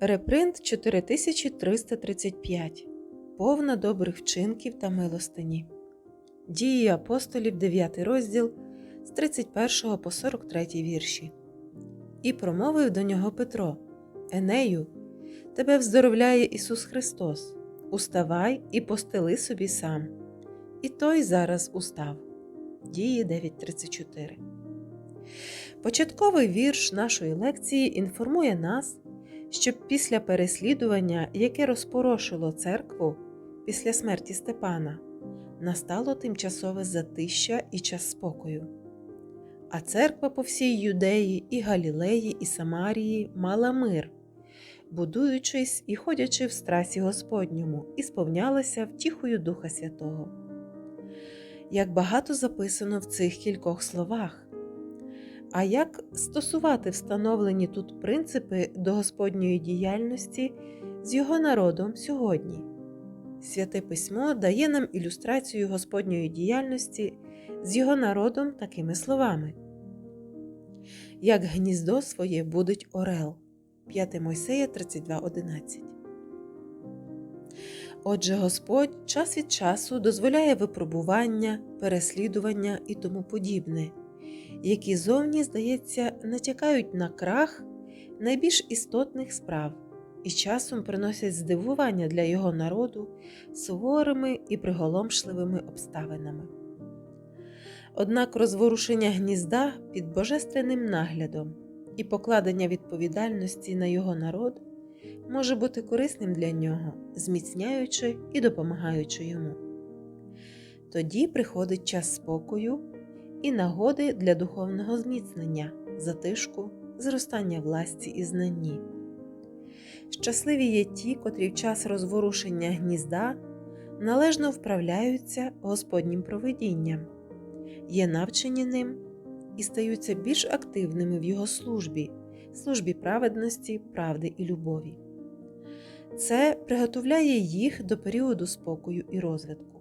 Репринт 4335. Повна добрих вчинків та милостині. Дії апостолів 9 розділ з 31 по 43 вірші. І промовив до нього Петро: Енею, тебе вздоровляє Ісус Христос. Уставай і постели собі сам. І той зараз устав. Дії 9.34. Початковий вірш нашої лекції інформує нас, що після переслідування, яке розпорошило церкву після смерті Степана, настало тимчасове затища і час спокою. А церква по всій Юдеї, і Галілеї, і Самарії мала мир, будуючись і ходячи в страсі Господньому, і сповнялася втіхою Духа Святого. Як багато записано в цих кількох словах. А як стосувати встановлені тут принципи до Господньої діяльності з його народом сьогодні? Святе письмо дає нам ілюстрацію Господньої діяльності з його народом такими словами: Як гніздо своє будить орел. 5 Мойсея 32.11. Отже, Господь час від часу дозволяє випробування, переслідування і тому подібне які зовні, здається, натякають на крах найбільш істотних справ і часом приносять здивування для його народу суворими і приголомшливими обставинами. Однак розворушення гнізда під божественним наглядом і покладення відповідальності на його народ може бути корисним для нього, зміцняючи і допомагаючи йому. Тоді приходить час спокою і нагоди для духовного зміцнення, затишку, зростання власті і знанні. Щасливі є ті, котрі в час розворушення гнізда належно вправляються Господнім провидінням, є навчені ним і стаються більш активними в Його службі, службі праведності, правди і любові. Це приготовляє їх до періоду спокою і розвитку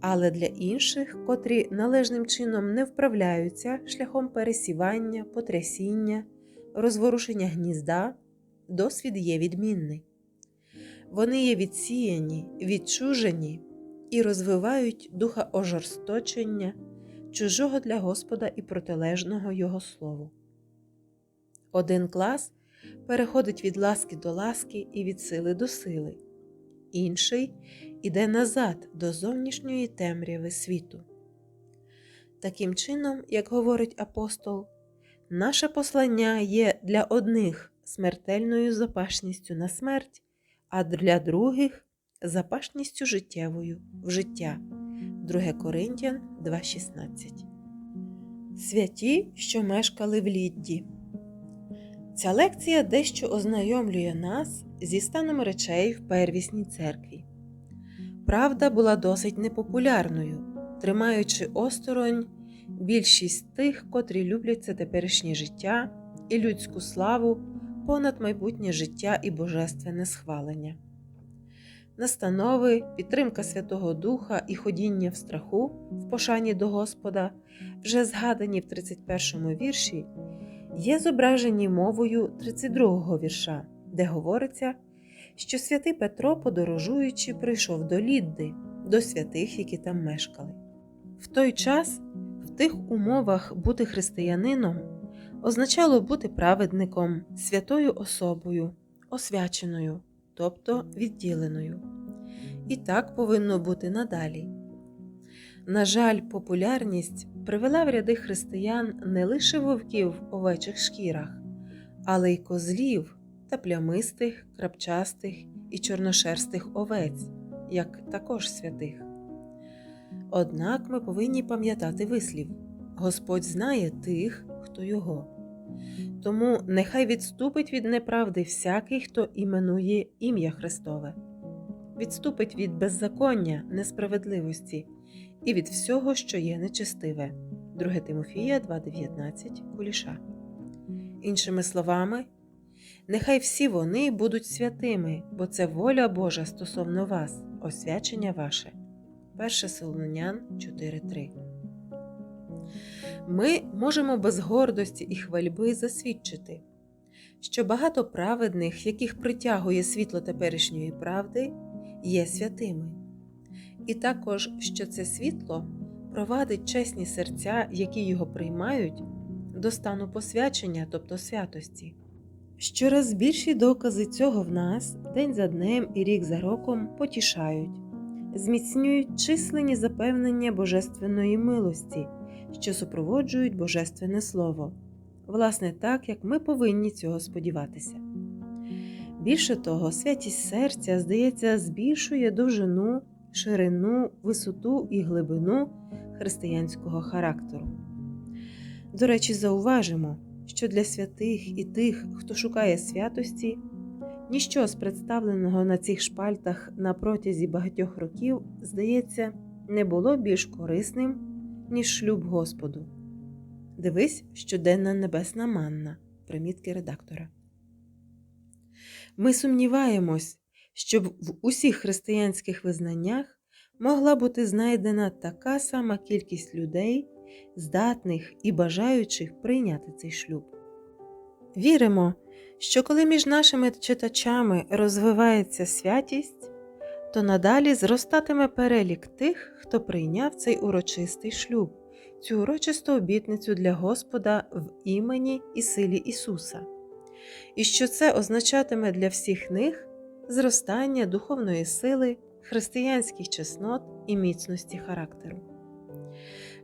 але для інших, котрі належним чином не вправляються шляхом пересівання, потрясіння, розворушення гнізда, досвід є відмінний. Вони є відсіяні, відчужені і розвивають духа ожорсточення, чужого для Господа і протилежного Його слову. Один клас переходить від ласки до ласки і від сили до сили, інший іде назад до зовнішньої темряви світу. Таким чином, як говорить апостол, наше послання є для одних смертельною запашністю на смерть, а для других запашністю життєвою в життя. 2 Коринтян 2,16. Святі, що мешкали в Лідді. Ця лекція дещо ознайомлює нас зі станом речей в первісній церкві. Правда була досить непопулярною, тримаючи осторонь більшість тих, котрі люблять це теперішнє життя і людську славу понад майбутнє життя і божественне схвалення. Настанови, підтримка Святого Духа і ходіння в страху в пошані до Господа, вже згадані в 31 му вірші, є зображені мовою 32 го вірша, де говориться що святий Петро, подорожуючи, прийшов до Лідди, до святих, які там мешкали. В той час, в тих умовах бути християнином означало бути праведником, святою особою, освяченою, тобто відділеною. І так повинно бути надалі. На жаль, популярність привела в ряди християн не лише вовків в овечих шкірах, але й козлів, та плямистих, крапчастих і чорношерстих овець, як також святих. Однак ми повинні пам'ятати вислів Господь знає тих, хто його. Тому нехай відступить від неправди всякий, хто іменує ім'я Христове, відступить від беззаконня, несправедливості і від всього, що є нечестиве. 2 Тимофія 2,19 Куліша. Іншими словами, Нехай всі вони будуть святими, бо це воля Божа стосовно вас, освячення ваше. 1 Солонян 4.3 Ми можемо без гордості і хвальби засвідчити, що багато праведних, яких притягує світло теперішньої правди, є святими, і також, що це світло провадить чесні серця, які його приймають, до стану посвячення, тобто святості. Щораз більші докази цього в нас день за днем і рік за роком потішають, зміцнюють численні запевнення божественної милості, що супроводжують Божественне Слово, власне, так, як ми повинні цього сподіватися. Більше того, святість серця, здається, збільшує довжину, ширину, висоту і глибину християнського характеру. До речі, зауважимо, що для святих і тих, хто шукає святості, ніщо з представленого на цих шпальтах на протязі багатьох років, здається, не було більш корисним, ніж шлюб Господу. Дивись щоденна небесна манна, примітки редактора. Ми сумніваємось, щоб в усіх християнських визнаннях могла бути знайдена така сама кількість людей, здатних і бажаючих прийняти цей шлюб. Віримо, що коли між нашими читачами розвивається святість, то надалі зростатиме перелік тих, хто прийняв цей урочистий шлюб, цю урочисту обітницю для Господа в імені і силі Ісуса, і що це означатиме для всіх них зростання духовної сили, християнських чеснот і міцності характеру.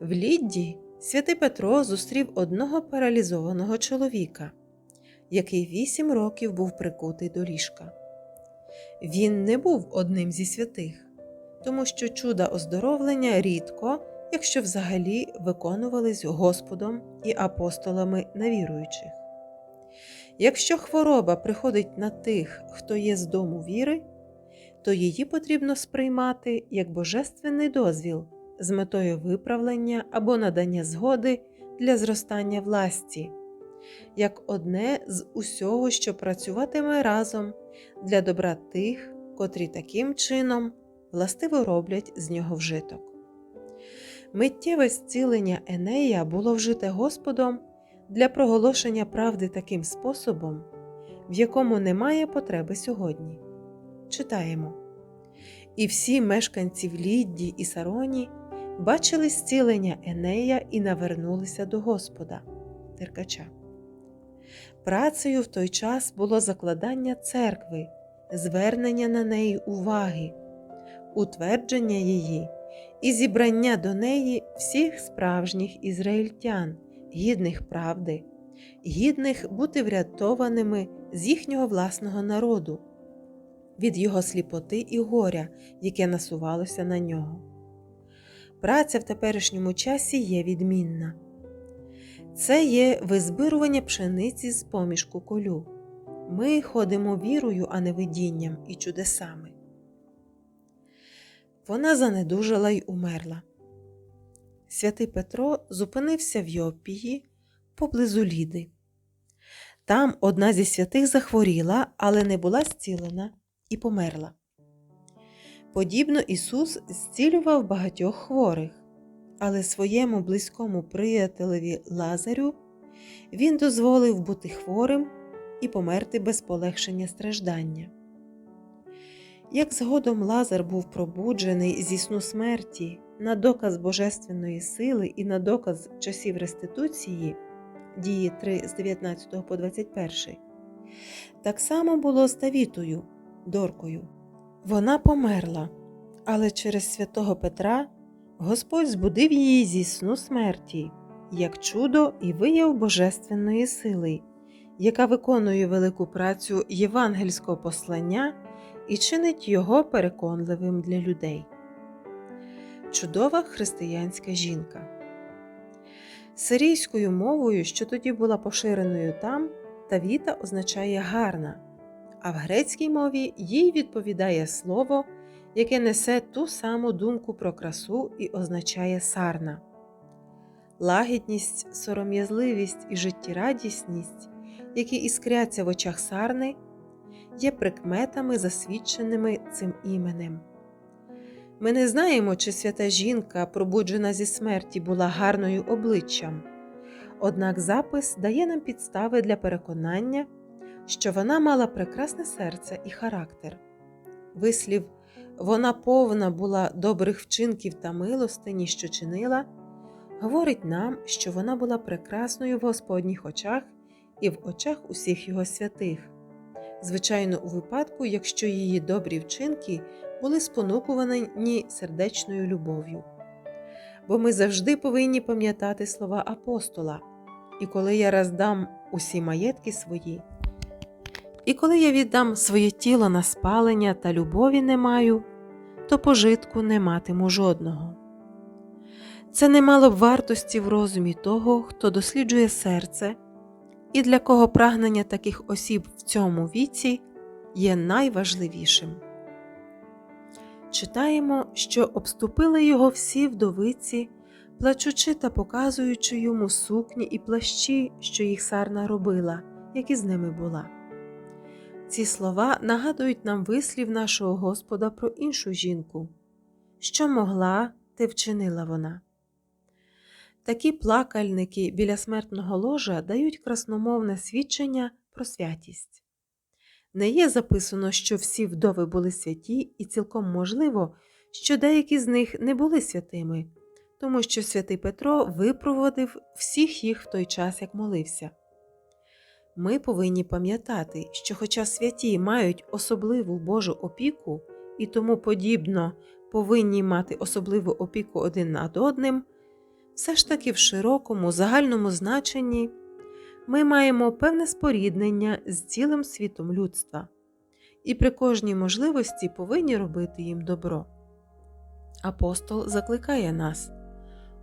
В Лідді святий Петро зустрів одного паралізованого чоловіка, який вісім років був прикутий до ліжка. Він не був одним зі святих, тому що чуда оздоровлення рідко, якщо взагалі виконувались Господом і апостолами на віруючих. Якщо хвороба приходить на тих, хто є з дому віри, то її потрібно сприймати як божественний дозвіл з метою виправлення або надання згоди для зростання власті, як одне з усього, що працюватиме разом для добра тих, котрі таким чином властиво роблять з нього вжиток. Миттєве зцілення Енея було вжите Господом для проголошення правди таким способом, в якому немає потреби сьогодні. Читаємо. І всі мешканці в Лідді і Сароні бачили зцілення Енея і навернулися до Господа, Теркача. Працею в той час було закладання церкви, звернення на неї уваги, утвердження її і зібрання до неї всіх справжніх ізраїльтян, гідних правди, гідних бути врятованими з їхнього власного народу, від його сліпоти і горя, яке насувалося на нього. Праця в теперішньому часі є відмінна. Це є визбирування пшениці з поміж куколю. Ми ходимо вірою, а не видінням і чудесами. Вона занедужала й умерла. Святий Петро зупинився в Йопії поблизу Ліди. Там одна зі святих захворіла, але не була зцілена і померла. Подібно Ісус зцілював багатьох хворих, але своєму близькому приятелеві Лазарю Він дозволив бути хворим і померти без полегшення страждання. Як згодом Лазар був пробуджений зі сну смерті на доказ божественної сили і на доказ часів реституції дії 3 з 19 по 21, так само було з Тавітою, Доркою. Вона померла, але через святого Петра Господь збудив її зі сну смерті, як чудо і вияв божественної сили, яка виконує велику працю євангельського послання і чинить його переконливим для людей. Чудова християнська жінка. Сирійською мовою, що тоді була поширеною там, Тавіта означає гарна, а в грецькій мові їй відповідає слово, яке несе ту саму думку про красу і означає сарна. Лагідність, сором'язливість і життєрадісність, які іскряться в очах сарни, є прикметами, засвідченими цим іменем. Ми не знаємо, чи свята жінка, пробуджена зі смерті, була гарною обличчям, однак запис дає нам підстави для переконання, що вона мала прекрасне серце і характер. Вислів вона повна була добрих вчинків та милостині, що чинила, говорить нам, що вона була прекрасною в Господніх очах і в очах усіх його святих. Звичайно, у випадку, якщо її добрі вчинки були спонукувані сердечною любов'ю. Бо ми завжди повинні пам'ятати слова апостола. І коли я роздам усі маєтки свої, і коли я віддам своє тіло на спалення та любові не маю, то пожитку не матиму жодного. Це не мало б вартості в розумі того, хто досліджує серце, і для кого прагнення таких осіб в цьому віці є найважливішим. Читаємо, що обступили його всі вдовиці, плачучи та показуючи йому сукні і плащі, що їх сарна робила, як із ними була. Ці слова нагадують нам вислів нашого Господа про іншу жінку, що могла, те вчинила вона. Такі плакальники біля смертного ложа дають красномовне свідчення про святість. Не є записано, що всі вдови були святі, і цілком можливо, що деякі з них не були святими, тому що святий Петро випроводив всіх їх в той час, як молився. Ми повинні пам'ятати, що, хоча святі мають особливу Божу опіку і тому подібно повинні мати особливу опіку один над одним, все ж таки в широкому загальному значенні ми маємо певне споріднення з цілим світом людства і при кожній можливості повинні робити їм добро. Апостол закликає нас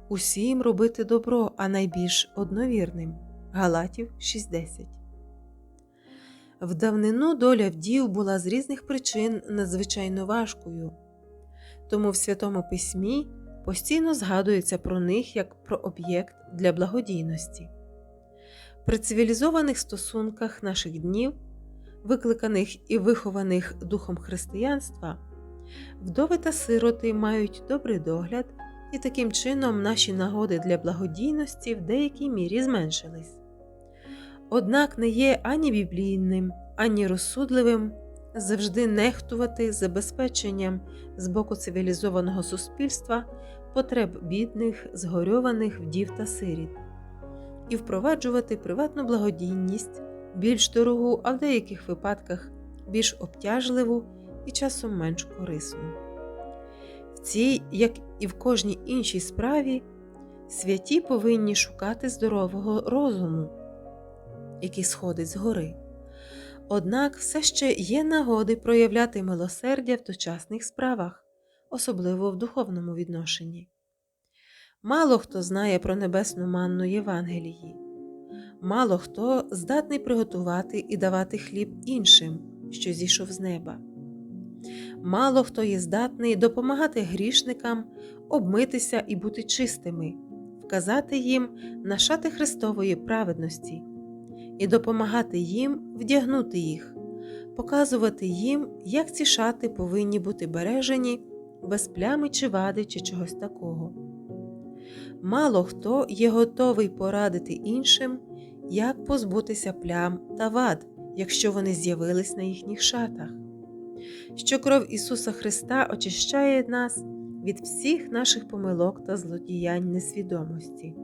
усім робити добро, а найбільш одновірним. Галатів 6.10 В давнину доля вдів була з різних причин надзвичайно важкою, тому в Святому Письмі постійно згадується про них як про об'єкт для благодійності. При цивілізованих стосунках наших днів, викликаних і вихованих духом християнства, вдови та сироти мають добрий догляд, і таким чином наші нагоди для благодійності в деякій мірі зменшились. Однак не є ані біблійним, ані розсудливим завжди нехтувати забезпеченням з боку цивілізованого суспільства потреб бідних, згорьованих вдів та сиріт і впроваджувати приватну благодійність, більш дорогу, а в деяких випадках більш обтяжливу і часом менш корисну. В цій, як і в кожній іншій справі, святі повинні шукати здорового розуму, який сходить з гори. Однак все ще є нагоди проявляти милосердя в точасних справах, особливо в духовному відношенні. Мало хто знає про небесну манну Євангелії, мало хто здатний приготувати і давати хліб іншим, що зійшов з неба. Мало хто є здатний допомагати грішникам обмитися і бути чистими, вказати їм на шати Христової праведності і допомагати їм вдягнути їх, показувати їм, як ці шати повинні бути бережені без плями чи вади чи чогось такого. Мало хто є готовий порадити іншим, як позбутися плям та вад, якщо вони з'явились на їхніх шатах, що кров Ісуса Христа очищає нас від всіх наших помилок та злодіянь несвідомості.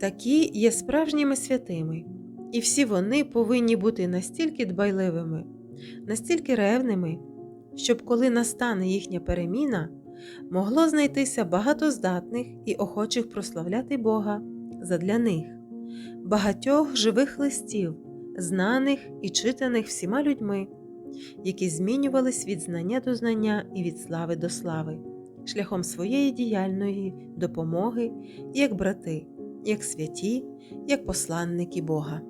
Такі є справжніми святими, і всі вони повинні бути настільки дбайливими, настільки ревними, щоб коли настане їхня переміна могло знайтися багато здатних і охочих прославляти Бога задля них, багатьох живих листів, знаних і читаних всіма людьми, які змінювались від знання до знання і від слави до слави, шляхом своєї діяльної допомоги, як брати, як святі, як посланники Бога.